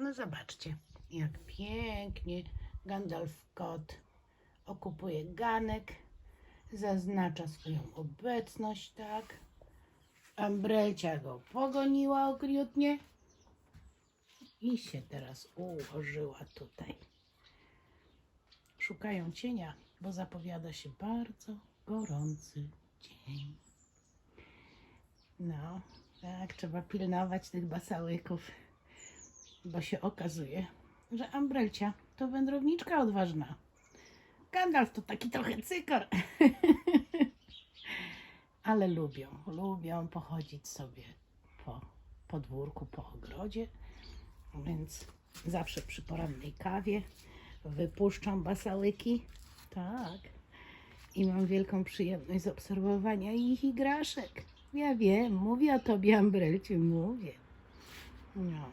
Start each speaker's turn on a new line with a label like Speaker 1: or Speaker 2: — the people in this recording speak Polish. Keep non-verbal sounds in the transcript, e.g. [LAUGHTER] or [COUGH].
Speaker 1: No zobaczcie, jak pięknie Gandalf kot okupuje ganek, zaznacza swoją obecność, tak? Ambrelcia go pogoniła okrutnie i się teraz ułożyła tutaj. Szukają cienia, bo zapowiada się bardzo gorący dzień. No, tak, trzeba pilnować tych basałyków, bo się okazuje, że Ambrelcia to wędrowniczka odważna. Gandalf to taki trochę cykor. [LAUGHS] Ale lubią, lubią pochodzić sobie po podwórku, po ogrodzie, więc zawsze przy porannej kawie wypuszczam basałyki. Tak. I mam wielką przyjemność z obserwowania ich igraszek. Ja wiem, mówię o tobie, Ambrelcie, mówię. No.